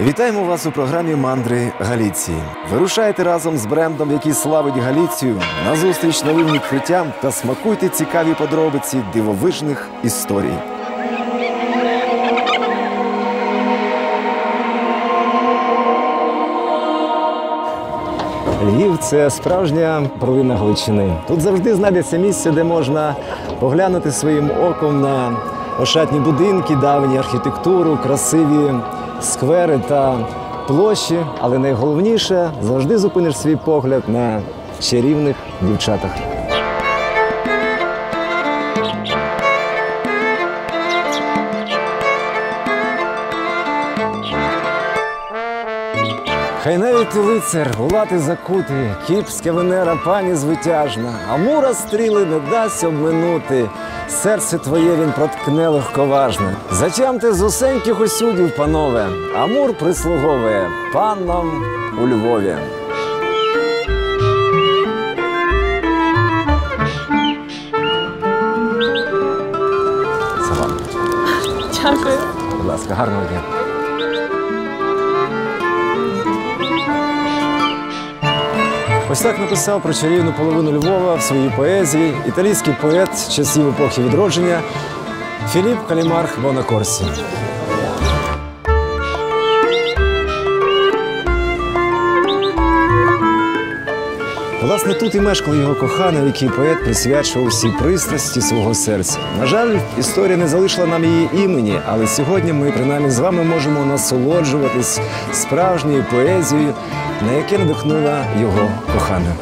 Вітаємо вас у програмі Мандри Галіції. Вирушайте разом з брендом, який славить Галіцію, на зустріч новим відкриттям та смакуйте цікаві подробиці дивовижних історій. Львів це справжня провина Галичини. Тут завжди знайдеться місце, де можна поглянути своїм оком на ошатні будинки, давні архітектуру, красиві сквери та площі. Але найголовніше завжди зупиниш свій погляд на чарівних дівчатах. Хай навіть лицар, гулати закути, кіпська венера, пані звитяжна, Амура стріли не дасть обминути. Серце твоє він проткне легковажне. Затямте з усеньких усюдів, панове, Амур прислуговує панном у Львові. Це вам. Дякую. Будь ласка, гарного дня. Ось так написав про чарівну половину Львова в своїй поезії італійський поет часів епохи відродження Філіп Калімарх Бонакорсі. Власне, тут і мешкала його кохана, який поет присвячував всі пристрасті свого серця. На жаль, історія не залишила нам її імені, але сьогодні ми принаймні з вами можемо насолоджуватись справжньою поезією, на яке надихнула його кохана.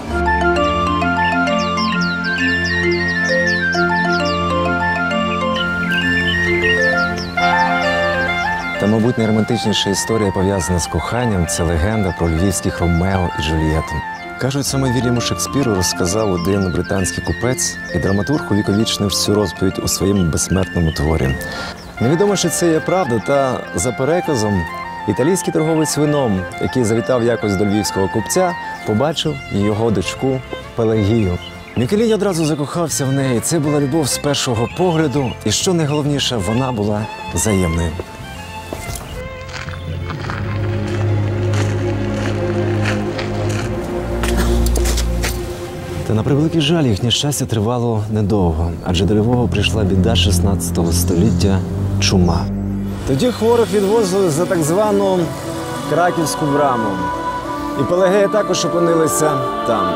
Та, мабуть, найромантичніша історія пов'язана з коханням це легенда про львівських Ромео і Джульєту. Кажуть, саме Вільяму Шекспіру розказав один британський купець, і драматург увіковічнив всю розповідь у своєму безсмертному творі. Невідомо, чи це є правда, та за переказом італійський торговець вином, який завітав якось до львівського купця, побачив його дочку Пелагію. Мікелінь одразу закохався в неї. Це була любов з першого погляду, і що найголовніше, вона була взаємною. Та на превеликий жаль їхнє щастя тривало недовго, адже до Львова прийшла біда 16 століття чума. Тоді хворих відвозили за так звану краківську браму. І Пелагея також опинилася там.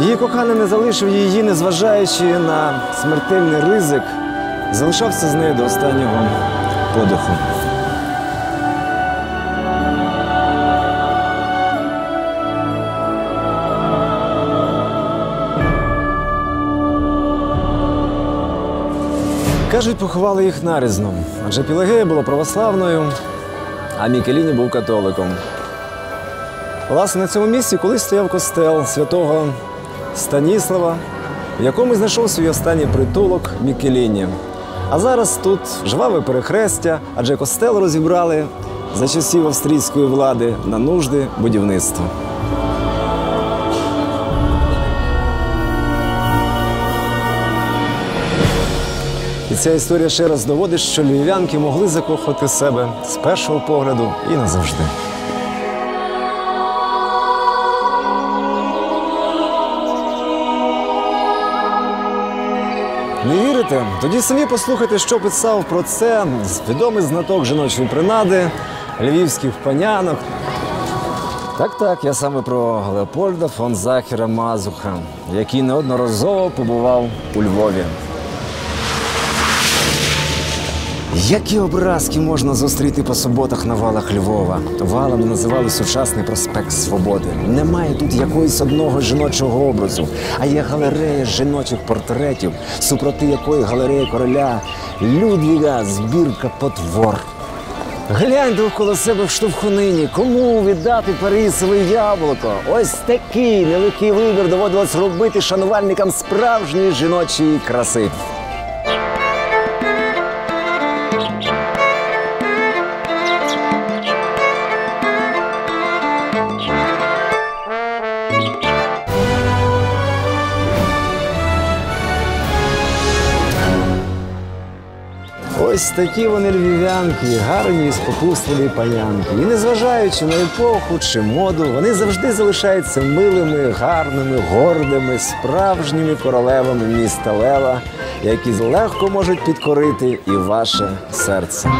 Її коханий не залишив її, незважаючи на смертельний ризик, залишався з нею до останнього подиху. Кажуть, поховали їх нарізно, адже Пілагея була православною, а Мікеліні був католиком. Власне, на цьому місці колись стояв костел святого Станіслава, в якому знайшов свій останній притулок Мікеліні. А зараз тут жваве перехрестя, адже костел розібрали за часів австрійської влади на нужди будівництва. І ця історія ще раз доводить, що львів'янки могли закохати себе з першого погляду і назавжди. Не вірите? Тоді самі послухайте, що писав про це відомий знаток жіночої принади, львівських панянок. Так, так, я саме про Леопольда фон Захера Мазуха, який неодноразово побував у Львові. Які образки можна зустріти по суботах на валах Львова? Валами називали сучасний проспект Свободи. Немає тут якогось одного жіночого образу, а є галерея жіночих портретів, супроти якої галерея короля Людвіга збірка потвор. Глянь довкола себе в штовхунині, кому віддати Парисове яблуко. Ось такий нелегкий вибір доводилось робити шанувальникам справжньої жіночої краси. Ось такі вони львів'янки, гарні і спокусливі панянки. І незважаючи на епоху чи моду, вони завжди залишаються милими, гарними, гордими, справжніми королевами міста Лева, які легко можуть підкорити і ваше серце.